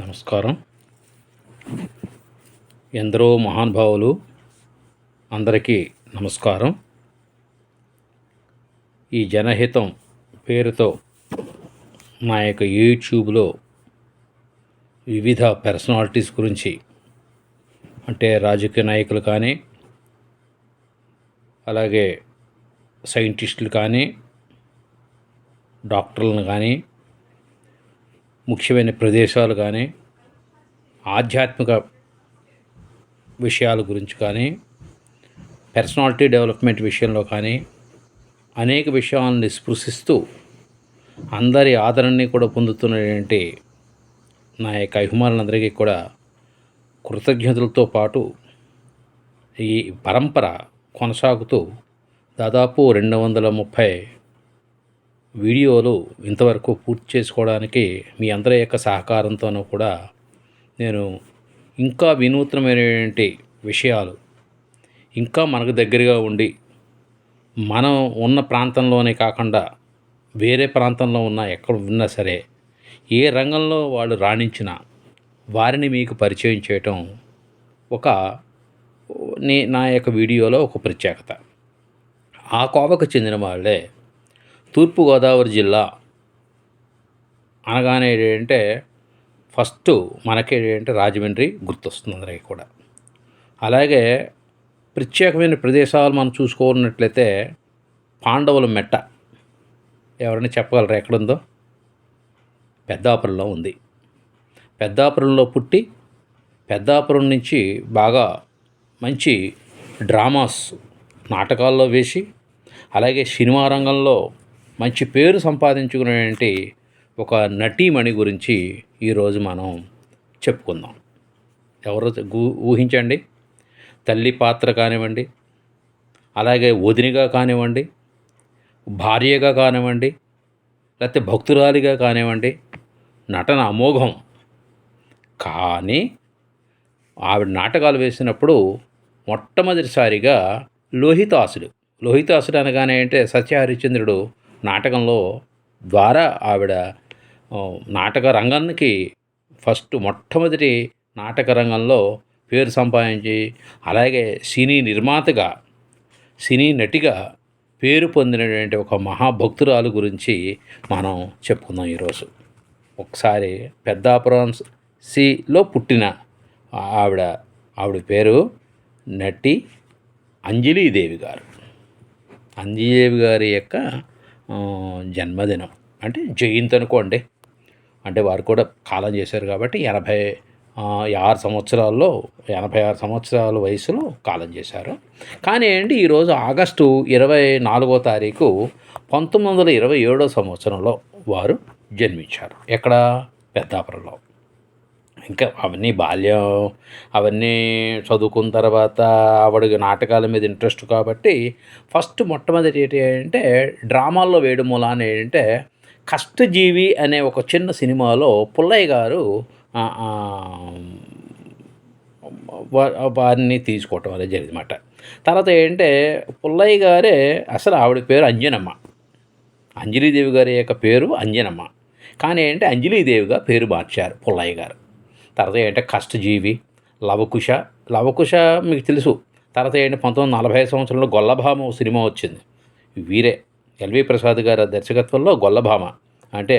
నమస్కారం. ఎందరో మహానుభావులు అందరికీ నమస్కారం. ఈ జనహితం పేరుతో నా యొక్క యూట్యూబ్లో వివిధ పర్సనాలిటీస్ గురించి అంటే రాజకీయ నాయకులు కానీ అలాగే సైంటిస్టులు కానీ డాక్టర్లను కానీ ముఖ్యమైన ప్రదేశాలు కానీ ఆధ్యాత్మిక విషయాల గురించి కానీ పర్సనాలిటీ డెవలప్మెంట్ విషయంలో కానీ అనేక విషయాలను స్పృశిస్తూ అందరి ఆదరణని కూడా పొందుతున్నటువంటి నా యొక్క అభిమానులందరికీ కూడా కృతజ్ఞతలతో పాటు ఈ పరంపర కొనసాగుతూ దాదాపు రెండు వందల ముప్పై వీడియోలు ఇంతవరకు పూర్తి చేసుకోవడానికి మీ అందరి యొక్క సహకారంతోనూ కూడా నేను ఇంకా వినూత్నమైనటువంటి విషయాలు ఇంకా మనకు దగ్గరగా ఉండి మనం ఉన్న ప్రాంతంలోనే కాకుండా వేరే ప్రాంతంలో ఉన్న ఎక్కడ ఉన్నా సరే ఏ రంగంలో వాళ్ళు రాణించినా వారిని మీకు పరిచయం చేయటం ఒక నే నా యొక్క వీడియోలో ఒక ప్రత్యేకత. ఆ కోవకు చెందిన వాళ్ళే తూర్పుగోదావరి జిల్లా అనగానే ఏంటంటే ఫస్ట్ మనకి ఏంటంటే రాజమండ్రి గుర్తొస్తుంది అందరికీ కూడా. అలాగే ప్రత్యేకమైన ప్రదేశాలు మనం చూసుకున్నట్లయితే పాండవుల మెట్ట ఎవరైనా చెప్పగలరా ఎక్కడుందో? పెద్దాపురంలో ఉంది. పెద్దాపురంలో పుట్టి పెద్దాపురం నుంచి బాగా మంచి డ్రామాస్ నాటకాల్లో వేసి అలాగే సినిమా రంగంలో మంచి పేరు సంపాదించుకునేటువంటి ఒక నటీమణి గురించి ఈరోజు మనం చెప్పుకుందాం. ఎవరో ఊహించండి. తల్లి పాత్ర కానివ్వండి అలాగే వదినిగా కానివ్వండి భార్యగా కానివ్వండి లేకపోతే భక్తురాలిగా కానివ్వండి నటన అమోఘం. కానీ ఆవిడ నాటకాలు వేసినప్పుడు మొట్టమొదటిసారిగా లోహితాసుడు. లోహితాసుడు అనగానే అంటే సత్యహరిశ్చంద్రుడు నాటకంలో ద్వారా ఆవిడ నాటక రంగానికి ఫస్ట్ మొట్టమొదటి నాటక రంగంలో పేరు సంపాదించి అలాగే సినీ నిర్మాతగా సినీ నటిగా పేరు పొందినటువంటి ఒక మహాభక్తురాలు గురించి మనం చెప్పుకుందాం ఈరోజు. ఒకసారి పెద్దాపురం సిలో పుట్టిన ఆవిడ ఆవిడ పేరు నటి అంజలీదేవి గారు. అంజలీదేవి గారి యొక్క జన్మదినం. అంటే జయంతి అనుకోండి అంటే వారు కూడా కాలం చేశారు కాబట్టి ఎనభై ఆరు సంవత్సరాల్లో ఎనభై ఆరు సంవత్సరాల వయసులో కాలం చేశారు. కానీ ఏంటి ఈరోజు ఆగస్టు ఇరవై నాలుగో తారీఖు పంతొమ్మిది వందల ఇరవై ఏడో సంవత్సరంలో వారు జన్మించారు. ఎక్కడ? పెద్దాపురంలో. ఇంకా అవన్నీ బాల్యం అవన్నీ చదువుకున్న తర్వాత ఆవిడకి నాటకాల మీద ఇంట్రెస్ట్ కాబట్టి ఫస్ట్ మొట్టమొదటి ఏంటి అంటే డ్రామాల్లో వేయడం మూలాన ఏంటంటే కష్టజీవి అనే ఒక చిన్న సినిమాలో పుల్లయ్య గారు వారిని తీసుకోవటం అనేది జరిగిందన్నమాట. తర్వాత ఏంటంటే పుల్లయ్య గారే అసలు ఆవిడ పేరు అంజనమ్మ. అంజలీదేవి గారి యొక్క పేరు అంజనమ్మ. కానీ ఏంటంటే అంజలీదేవిగా పేరు మార్చారు పుల్లయ్య గారు. తర్వాత ఏంటంటే కష్టజీవి లవకుశ లవకుశ మీకు తెలుసు. తర్వాత ఏంటంటే పంతొమ్మిది నలభై సంవత్సరంలో గొల్లభామ సినిమా వచ్చింది. వీరే ఎల్వి ప్రసాద్ గారి దర్శకత్వంలో గొల్లభామ. అంటే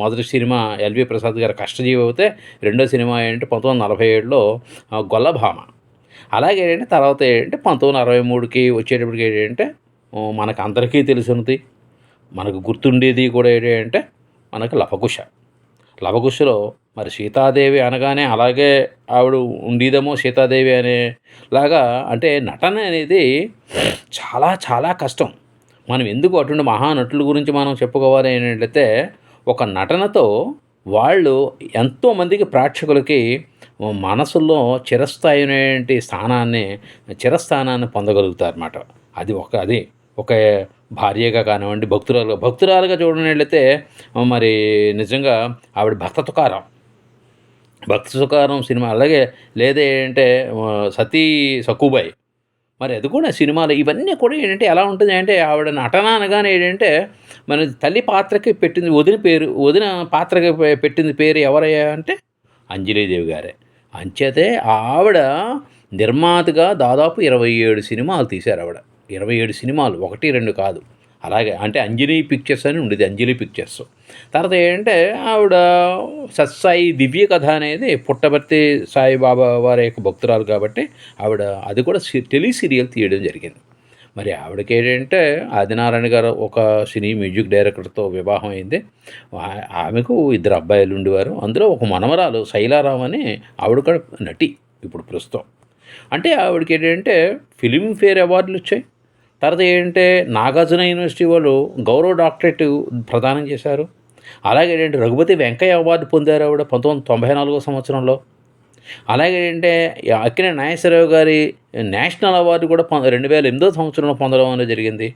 మొదటి సినిమా ఎల్వి ప్రసాద్ గారి కష్టజీవి అయితే రెండో సినిమా ఏంటి పంతొమ్మిది వందల నలభై ఏడులో గొల్లభామ. అలాగే ఏంటంటే తర్వాత ఏంటంటే పంతొమ్మిది అరవై మూడుకి వచ్చేటప్పటికి ఏంటంటే మనకు అందరికీ తెలిసినది మనకు గుర్తుండేది కూడా ఏంటంటే మనకు లపకుశ లవకుశలో మరి సీతాదేవి అనగానే అలాగే ఆవిడ ఉండేదేమో సీతాదేవి అనే లాగా అంటే నటన అనేది చాలా చాలా కష్టం. మనం ఎందుకు అటువంటి మహానటుల గురించి మనం చెప్పుకోవాలి ఏంటంటే ఒక నటనతో వాళ్ళు ఎంతోమందికి ప్రేక్షకులకి మనసులో చిరస్థాయినటువంటి స్థానాన్ని చిరస్థానాన్ని పొందగలుగుతారు అన్నమాట అది ఒక అది ఒక భార్యగా కానివ్వండి భక్తురాలుగా భక్తురాలుగా చూడనట్లయితే మరి నిజంగా ఆవిడ భక్త తుకారం. భక్త సుకారం సినిమా అలాగే లేదే అంటే సతీ సక్కుబాయి. మరి అది కూడా సినిమాలు ఇవన్నీ కూడా ఏంటంటే ఎలా ఉంటుంది అంటే ఆవిడ నటన అనగానే ఏంటంటే మన తల్లి పాత్రకి పెట్టింది వదిన పేరు వదిన పాత్రకి పెట్టింది పేరు ఎవరయ్యా అంటే అంజలీదేవి గారే. అంచేతే ఆవిడ నిర్మాతగా దాదాపు ఇరవై ఏడు సినిమాలు తీశారు ఆవిడ. ఇరవై ఏడు సినిమాలు ఒకటి రెండు కాదు. అలాగే అంటే అంజలి పిక్చర్స్ అని ఉండేది అంజలి పిక్చర్స్. తర్వాత ఏంటంటే ఆవిడ సత్సాయి దివ్య కథ అనేది పుట్టపర్తి సాయిబాబా వారి యొక్క భక్తురాలు కాబట్టి ఆవిడ అది కూడా టెలి సీరియల్ తీయడం జరిగింది. మరి ఆవిడకి ఏంటంటే ఆదినారాయణ గారు ఒక సినీ మ్యూజిక్ డైరెక్టర్తో వివాహం అయింది. ఆమెకు ఇద్దరు అబ్బాయిలు ఉండేవారు. అందులో ఒక మనవరాలు శైలారాం అని ఆవిడ కూడా నటి ఇప్పుడు ప్రస్తుతం. అంటే ఆవిడకి ఏంటంటే ఫిలింఫేర్ అవార్డులు వచ్చాయి. తర్వాత ఏంటంటే నాగార్జున యూనివర్సిటీ వాళ్ళు గౌరవ డాక్టరేట్ ప్రదానం చేశారు. అలాగే ఏంటంటే రఘుపతి వెంకయ్య అవార్డు పొందారు ఆవిడ పంతొమ్మిది వందల తొంభై నాలుగో సంవత్సరంలో. అలాగే ఏంటంటే అక్కిన నాగేశ్వరరావు గారి నేషనల్ అవార్డు కూడా రెండు వేల ఎనిమిదో సంవత్సరంలో పొందడం అనేది జరిగింది.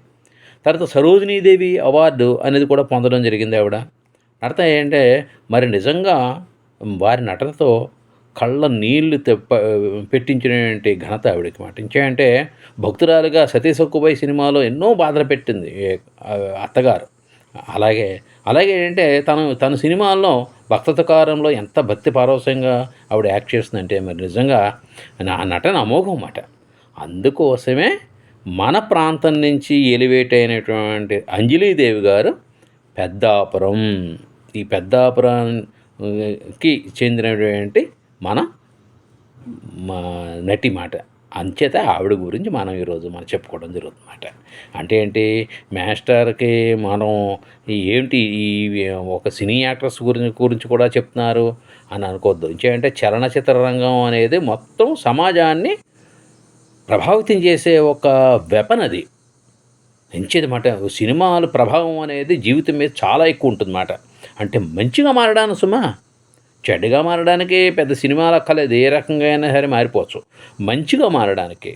తర్వాత సరోజినీదేవి అవార్డు అనేది కూడా పొందడం జరిగింది ఆవిడ. అర్థం ఏంటంటే మరి నిజంగా వారి నటనతో కళ్ళ నీళ్ళు తెప్ప పెట్టించినటువంటి ఘనత ఆవిడకి మాట. ఇంకేంటే భక్తురాలుగా సతీసక్కుబాయి సినిమాలో ఎన్నో బాధలు పెట్టింది అత్తగారు. అలాగే అలాగే ఏంటంటే తను తన సినిమాల్లో భక్తకారంలో ఎంత భక్తి పారవశ్యంగా ఆవిడ యాక్ట్ చేస్తుందంటే మరి నిజంగా నా నటన అమోఘం అన్నమాట అందుకోసమే మన ప్రాంతం నుంచి ఎలివేట్ అయినటువంటి అంజలీదేవి గారు పెద్దాపురం. ఈ పెద్దాపురానికి చెందినటువంటి మన మా నటి మాట. అంచేత ఆవిడ గురించి మనం ఈరోజు మనం చెప్పుకోవడం జరుగుతుందన్నమాట. అంటే ఏంటి? మాస్టర్కి మనం ఏంటి ఈ ఒక సినీ యాక్టర్స్ గురించి గురించి కూడా చెప్తున్నారు అని అనుకోవద్దు. ఇంకేంటే చలనచిత్ర రంగం అనేది మొత్తం సమాజాన్ని ప్రభావితం చేసే ఒక వెపన్ అది. మాట? సినిమాల ప్రభావం అనేది జీవితం మీద చాలా ఎక్కువ ఉంటుందన్నమాట. అంటే మంచిగా మారడానికి సుమా? చెడ్డగా మారడానికి పెద్ద సినిమాలు అక్కర్లేదు. ఏ రకంగా అయినా సరే మారిపోవచ్చు. మంచిగా మారడానికి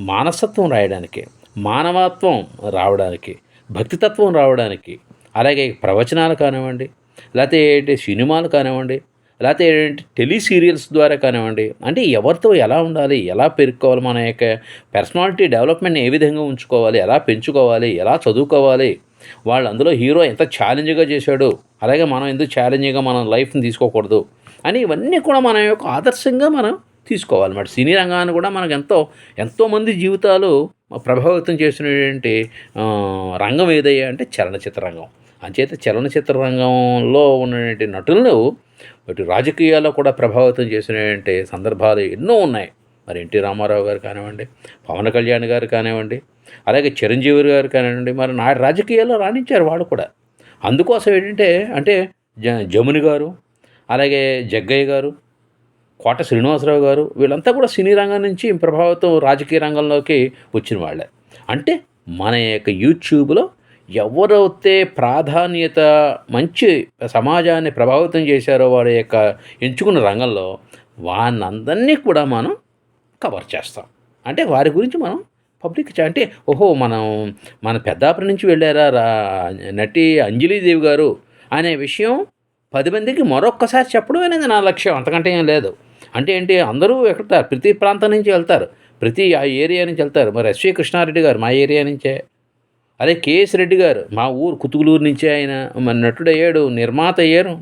మానసత్వం రాయడానికి మానవత్వం రావడానికి భక్తితత్వం రావడానికి అలాగే ప్రవచనాలు కానివ్వండి లేకపోతే ఏంటి సినిమాలు కానివ్వండి లేకపోతే ఏంటి టెలి సీరియల్స్ ద్వారా కానివ్వండి అంటే ఎవరితో ఎలా ఉండాలి ఎలా పెరుక్కోవాలి మన యొక్క పర్సనాలిటీ డెవలప్మెంట్ ఏ విధంగా ఉంచుకోవాలి ఎలా పెంచుకోవాలి ఎలా చదువుకోవాలి వాళ్ళు అందులో హీరో ఎంత ఛాలెంజ్గా చేశాడు అలాగే మనం ఎందుకు ఛాలెంజింగ్గా మనం లైఫ్ని తీసుకోకూడదు అని ఇవన్నీ కూడా మన యొక్క ఆదర్శంగా మనం తీసుకోవాలన్నమాట సినీ రంగాన్ని కూడా మనకు ఎంతో ఎంతోమంది జీవితాలు ప్రభావితం చేసినటువంటి రంగం ఏదయ్యా అంటే చలనచిత్ర రంగం. అంచేత చలనచిత్ర రంగంలో ఉన్నటువంటి నటులను ఇటు రాజకీయాల్లో కూడా ప్రభావితం చేసినటువంటి సందర్భాలు ఎన్నో ఉన్నాయి. మరి ఎన్టీ రామారావు గారు కానివ్వండి పవన్ కళ్యాణ్ గారు కానివ్వండి అలాగే చిరంజీవి గారు కానివ్వండి మరి నా రాజకీయాల్లో రాణించారు వాడు కూడా. అందుకోసం ఏంటంటే అంటే జ జముని గారు అలాగే జగ్గయ్య గారు కోట శ్రీనివాసరావు గారు వీళ్ళంతా కూడా సినీ రంగం నుంచి ప్రభావితం రాజకీయ రంగంలోకి వచ్చిన వాళ్ళే. అంటే మన యొక్క యూట్యూబ్లో ఎవరైతే ప్రాధాన్యత మంచి సమాజాన్ని ప్రభావితం చేశారో వారి యొక్క ఎంచుకున్న రంగంలో వాళ్ళందరినీ కూడా మనం కవర్ చేస్తాం. అంటే వారి గురించి మనం పబ్లిక్ అంటే ఓహో మనం మన పెద్దాపురం నుంచి వెళ్ళారా రా నటి అంజలీదేవి గారు అనే విషయం పది మందికి మరొక్కసారి చెప్పడం అనేది నా లక్ష్యం. అంతకంటే ఏం లేదు. అంటే ఏంటి అందరూ ఎక్కడతారు ప్రతి ప్రాంతం నుంచి వెళ్తారు. ప్రతి ఆ ఏరియా నుంచి వెళ్తారు. మరి ఎస్వి కృష్ణారెడ్డి గారు మా ఏరియా నుంచే. అదే కేఎస్ రెడ్డి గారు మా ఊరు కుతుగులూరు నుంచే ఆయన మన నటుడు అయ్యాడు నిర్మాత అయ్యారు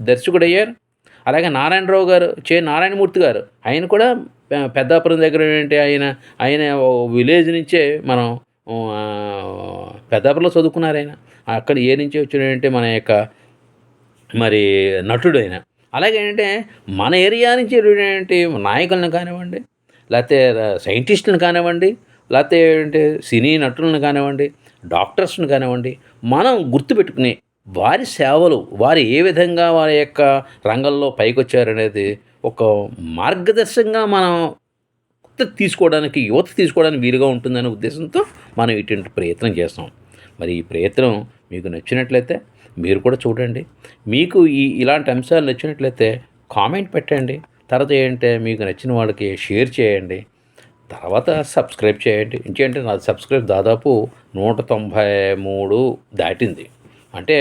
దర్శకుడు అయ్యారు అలాగే నారాయణరావు గారు చే నారాయణమూర్తి గారు ఆయన కూడా పెద్దాపురం దగ్గర ఏంటి ఆయన ఆయన విలేజ్ నుంచే మనం పెద్దాపురంలో చదువుకున్నారు ఆయన. అక్కడ ఏ నుంచి వచ్చినంటే మన యొక్క మరి నటుడు ఆయన. అలాగే ఏంటంటే మన ఏరియా నుంచి ఏంటి నాయకులను కానివ్వండి లేకపోతే సైంటిస్టులను కానివ్వండి లేకపోతే ఏంటంటే సినీ నటులను కానివ్వండి డాక్టర్స్ని కానివ్వండి మనం గుర్తుపెట్టుకుని వారి సేవలు వారు ఏ విధంగా వారి యొక్క రంగంలో పైకొచ్చారనేది ఒక మార్గదర్శకంగా మనం కొత్త తీసుకోవడానికి యువత తీసుకోవడానికి వీలుగా ఉంటుందనే ఉద్దేశంతో మనం ఇటువంటి ప్రయత్నం చేస్తాం. మరి ఈ ప్రయత్నం మీకు నచ్చినట్లయితే మీరు కూడా చూడండి. మీకు ఈ ఇలాంటి అంశాలు నచ్చినట్లయితే కామెంట్ పెట్టండి. తర్వాత ఏంటంటే మీకు నచ్చిన వాళ్ళకి షేర్ చేయండి. తర్వాత సబ్స్క్రైబ్ చేయండి. ఇంకేంటే నా సబ్స్క్రైబ్ దాదాపు నూట తొంభై మూడు దాటింది. అంటే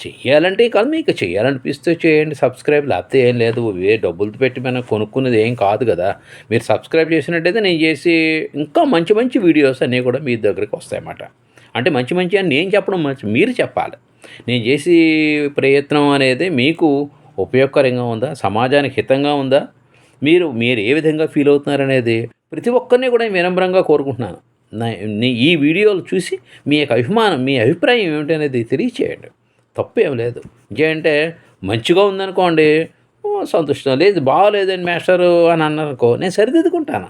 చెయ్యాలంటే కాదు మీకు చేయాలనిపిస్తే చేయండి. సబ్స్క్రైబ్ లేకపోతే ఏం లేదు. ఏ డబ్బులు పెట్టి మనం కొనుక్కునేది ఏం కాదు కదా. మీరు సబ్స్క్రైబ్ చేసినట్టయితే నేను చేసి ఇంకా మంచి మంచి వీడియోస్ అన్నీ కూడా మీ దగ్గరికి వస్తాయన్నమాట. అంటే మంచి మంచి అని నేను చెప్పడం మంచి మీరు చెప్పాలి. నేను చేసి ప్రయత్నం అనేది మీకు ఉపయోగకరంగా ఉందా? సమాజానికి హితంగా ఉందా? మీరు మీరు ఏ విధంగా ఫీల్ అవుతున్నారు అనేది ప్రతి ఒక్కరిని కూడా వినమ్రంగా కోరుకుంటున్నాను. ఈ వీడియోలు చూసి మీ యొక్క అభిమానం మీ అభిప్రాయం ఏమిటనేది తెలియచేయండి. తప్పు ఏం లేదు ఇంకేంటే మంచిగా ఉందనుకోండి సంతోషం. లేదు బాగోలేదండి మాస్టరు అని అన్నారనుకో నేను సరిదిద్దుకుంటాను.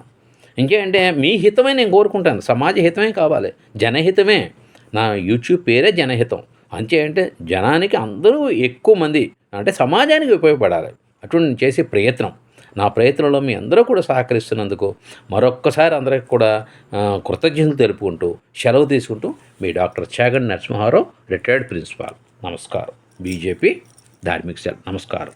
ఇంకేంటే మీ హితమే నేను కోరుకుంటాను. సమాజ హితమే కావాలి. జనహితమే. నా యూట్యూబ్ పేరే జనహితం. అంతే అంటే జనానికి అందరూ ఎక్కువ మంది అంటే సమాజానికి ఉపయోగపడాలి. అటువంటి చేసే ప్రయత్నం. నా ప్రయత్నంలో మీ అందరూ కూడా సహకరిస్తున్నందుకు మరొక్కసారి అందరికి కూడా కృతజ్ఞతలు తెలుపుకుంటూ సెలవు తీసుకుంటూ మీ doctor Chagandi Narasimharao retired principal. నమస్కారం. బీజేపీ ధార్మిక సెల్. నమస్కారం.